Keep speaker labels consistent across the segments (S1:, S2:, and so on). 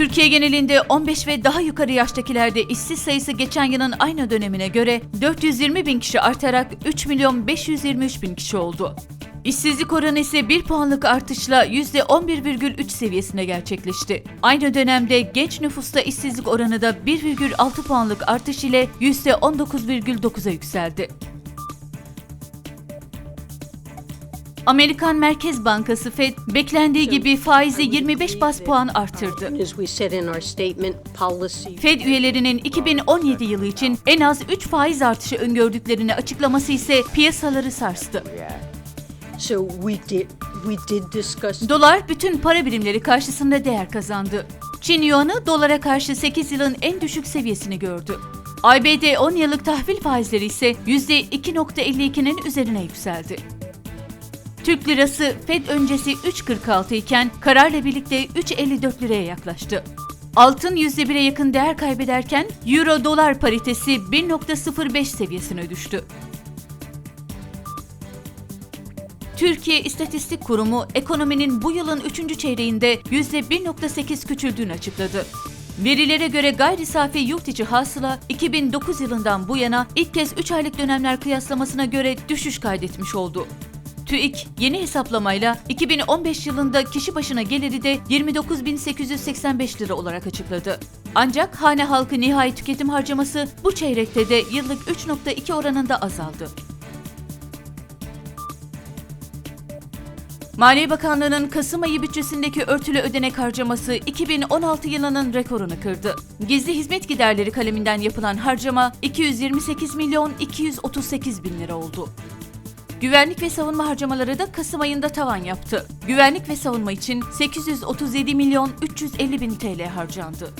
S1: Türkiye genelinde 15 ve daha yukarı yaştakilerde işsiz sayısı geçen yılın aynı dönemine göre 420 bin kişi artarak 3 milyon 523 bin kişi oldu. İşsizlik oranı ise 1 puanlık artışla %11,3 seviyesine gerçekleşti. Aynı dönemde genç nüfusta işsizlik oranı da 1,6 puanlık artış ile %19,9'a yükseldi. Amerikan Merkez Bankası Fed beklendiği gibi faizi 25 bas puan artırdı.
S2: Statement, policy
S1: Fed üyelerinin 2017 yılı için en az 3 faiz artışı öngördüklerini açıklaması ise piyasaları sarstı. Dolar bütün para birimleri karşısında değer kazandı. Çin yuanı dolara karşı 8 yılın en düşük seviyesini gördü. ABD 10 yıllık tahvil faizleri ise %2.52'nin üzerine yükseldi. Türk lirası Fed öncesi 3.46 iken kararla birlikte 3.54 liraya yaklaştı. Altın %1'e yakın değer kaybederken Euro dolar paritesi 1.05 seviyesine düştü. Türkiye İstatistik Kurumu ekonominin bu yılın 3. çeyreğinde %1.8 küçüldüğünü açıkladı. Verilere göre gayri safi yurt içi hasıla 2009 yılından bu yana ilk kez 3 aylık dönemler kıyaslamasına göre düşüş kaydetmiş oldu. TÜİK yeni hesaplamayla 2015 yılında kişi başına geliri de 29.885 lira olarak açıkladı. Ancak hane halkı nihai tüketim harcaması bu çeyrekte de yıllık 3.2 oranında azaldı. Maliye Bakanlığı'nın Kasım ayı bütçesindeki örtülü ödenek harcaması 2016 yılının rekorunu kırdı. Gizli hizmet giderleri kaleminden yapılan harcama 228 milyon 238 bin lira oldu. Güvenlik ve savunma harcamaları da Kasım ayında tavan yaptı. Güvenlik ve savunma için 837 milyon 350 bin TL harcandı.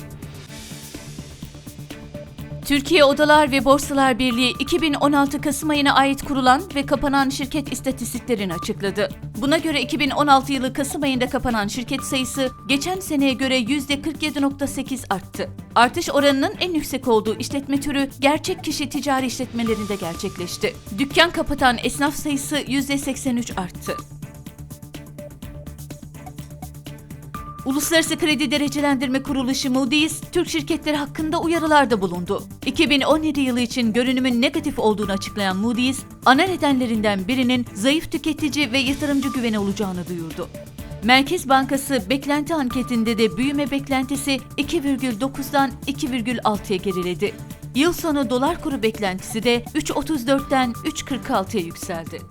S1: Türkiye Odalar ve Borsalar Birliği 2016 Kasım ayına ait kurulan ve kapanan şirket istatistiklerini açıkladı. Buna göre 2016 yılı Kasım ayında kapanan şirket sayısı geçen seneye göre %47.8 arttı. Artış oranının en yüksek olduğu işletme türü gerçek kişi ticari işletmelerinde gerçekleşti. Dükkan kapatan esnaf sayısı %83 arttı. Uluslararası Kredi Derecelendirme Kuruluşu Moody's, Türk şirketleri hakkında uyarılarda bulundu. 2017 yılı için görünümün negatif olduğunu açıklayan Moody's, ana nedenlerinden birinin zayıf tüketici ve yatırımcı güveni olacağını duyurdu. Merkez Bankası beklenti anketinde de büyüme beklentisi 2,9'dan 2,6'ya geriledi. Yıl sonu dolar kuru beklentisi de 3.34'ten 3.46'ya yükseldi.